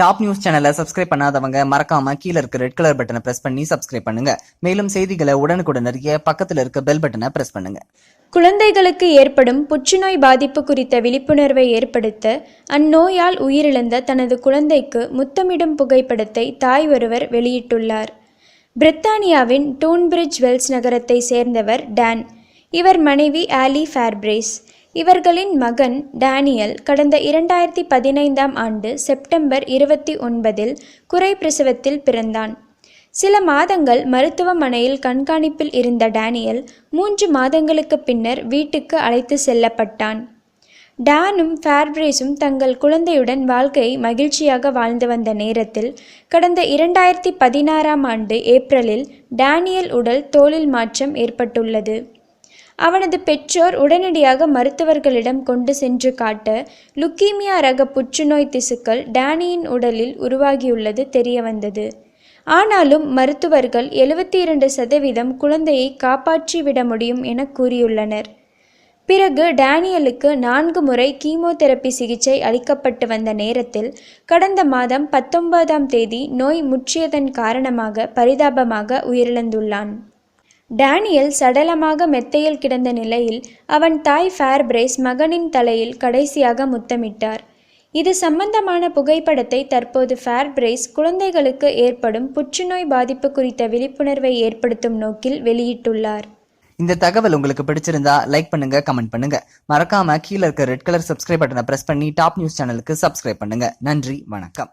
Top news சேனலை subscribe பண்ணாதவங்க மறக்காம கீழ இருக்க ரெட் கலர் பட்டனை பிரஸ் பண்ணி சப்ஸ்கிரைப் பண்ணுங்க. மேலும் செய்திகளை உடனுக்குடன் அறிய பக்கத்தில் இருக்க பெல் பட்டனை பிரஸ் பண்ணுங்க. குழந்தைகளுக்கு ஏற்படும் புற்றுநோய் பாதிப்பு குறித்த விழிப்புணர்வை ஏற்படுத்த அந்நோயால் உயிரிழந்த தனது குழந்தைக்கு முத்தமிடும் புகைப்படத்தை தாய் ஒருவர் வெளியிட்டுள்ளார். பிரித்தானியாவின் டூன்பிரிட்ஜ் வெல்ஸ் நகரத்தை சேர்ந்தவர் டேன். இவர் மனைவி ஆலி ஃபேர்பிரேஸ். இவர்களின் மகன் டேனியல் கடந்த இரண்டாயிரத்தி பதினைந்தாம் ஆண்டு செப்டம்பர் இருபத்தி ஒன்பதில் குறை பிரசவத்தில் பிறந்தான். சில மாதங்கள் மருத்துவமனையில் கண்காணிப்பில் இருந்த டேனியல் மூன்று மாதங்களுக்கு பின்னர் வீட்டுக்கு அழைத்து செல்லப்பட்டான். டானும் ஃபேர்பிரேஸும் தங்கள் குழந்தையுடன் வாழ்க்கையை மகிழ்ச்சியாக வாழ்ந்து வந்த நேரத்தில் கடந்த இரண்டாயிரத்தி பதினாறாம் ஆண்டு ஏப்ரலில் டேனியல் உடல் தோலில் மாற்றம் ஏற்பட்டுள்ளது. அவனது பெற்றோர் உடனடியாக மருத்துவர்களிடம் கொண்டு சென்று காட்ட லுக்கீமியா ரக புற்றுநோய் திசுக்கள் டேனியின் உடலில் உருவாகியுள்ளது தெரியவந்தது. ஆனாலும் மருத்துவர்கள் எழுபத்தி இரண்டு சதவீதம் குழந்தையை காப்பாற்றிவிட முடியும் என கூறியுள்ளனர். பிறகு டேனியலுக்கு நான்கு முறை கீமோதெரப்பி சிகிச்சை அளிக்கப்பட்டு வந்த நேரத்தில் கடந்த மாதம் பத்தொன்பதாம் தேதி நோய் முற்றியதன் காரணமாக பரிதாபமாக உயிரிழந்துள்ளான். டேனியல் சடலமாக மெத்தையில் கிடந்த நிலையில் அவன் தாய் ஃபேர்பிரேஸ் மகனின் தலையில் கடைசியாக முத்தமிட்டார். இது சம்பந்தமான புகைப்படத்தை தற்போது ஃபேர்பிரேஸ் குழந்தைகளுக்கு ஏற்படும் புற்றுநோய் பாதிப்பு குறித்த விழிப்புணர்வை ஏற்படுத்தும் நோக்கில் வெளியிட்டுள்ளார். இந்த தகவல் உங்களுக்கு பிடிச்சிருந்தா லைக் பண்ணுங்க கமெண்ட் பண்ணுங்க. மறக்காம கீழ இருக்க ரெட் கலர் சப்ஸ்கிரைப் பட்டனை பிரஸ் பண்ணி டாப் நியூஸ் சேனலுக்கு சப்ஸ்கிரைப் பண்ணுங்க. நன்றி வணக்கம்.